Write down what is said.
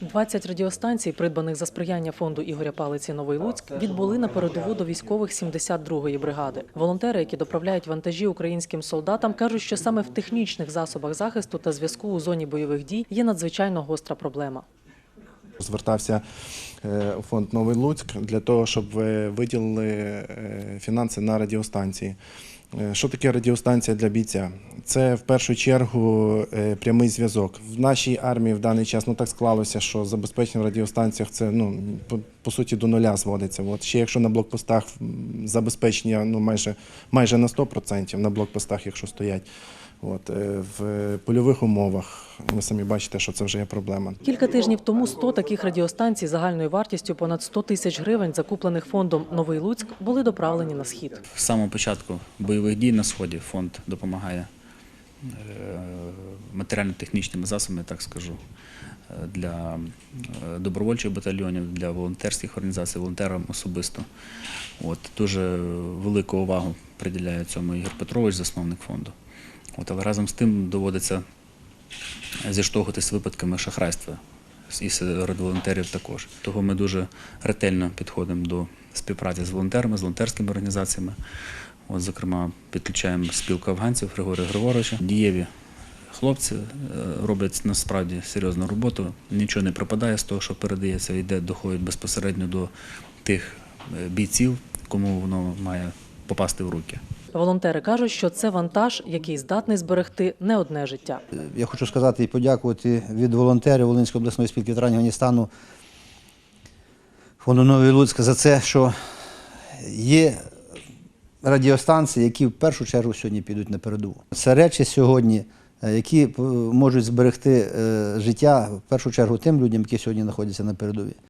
20 радіостанцій, придбаних за сприяння фонду Ігоря Палиці Новий Луцьк, відбули на передову до військових 72-ї бригади. Волонтери, які доправляють вантажі українським солдатам, кажуть, що саме в технічних засобах захисту та зв'язку у зоні бойових дій є надзвичайно гостра проблема. Звертався е, у фонд Новий Луцьк для того, щоб виділили е, фінанси на радіостанції. Е, Що таке радіостанція для бійця? Це в першу чергу е, прямий зв'язок. В нашій армії в даний час ну так склалося, що забезпечення в радіостанціях це ну по, по суті до нуля зводиться. От ще якщо на блокпостах забезпечення ну майже майже на 100% на блокпостах, якщо стоять. От е, в польових умовах ви самі бачите, що це вже є проблема. Кілька тижнів тому 100 таких радіостанцій загальною вартістю понад 100 тисяч гривень, закуплених фондом Новий Луцьк, були доправлені на схід. З самого початку бойових дій на сході фонд допомагає е, матеріально-технічними засобами, так скажу, е, для е, добровольчих батальйонів, для волонтерських організацій, волонтерам особисто. От, дуже велику увагу приділяє цьому Ігор Петрович, засновник фонду. От, але разом з тим доводиться зіштовхуватися випадками шахрайства і серед волонтерів також. Того ми дуже ретельно підходимо до співпраці з волонтерами, з волонтерськими організаціями. От, зокрема, підключаємо спілку афганців Григорія Григоровича. Дієві хлопці е, роблять насправді серйозну роботу. Нічого не пропадає з того, що передається, йде, доходить безпосередньо до тих е, бійців, кому воно має попасти в руки. Волонтери кажуть, що це вантаж, який здатний зберегти не одне життя. Я хочу сказати і подякувати від волонтерів Волинської обласної спілки ветеранів Афганістану фонду Новий Луцьк за це, що є радіостанції, які в першу чергу сьогодні підуть на передову. Це речі сьогодні, е, які е, можуть зберегти е, життя в першу чергу тим людям, які сьогодні знаходяться на передовій.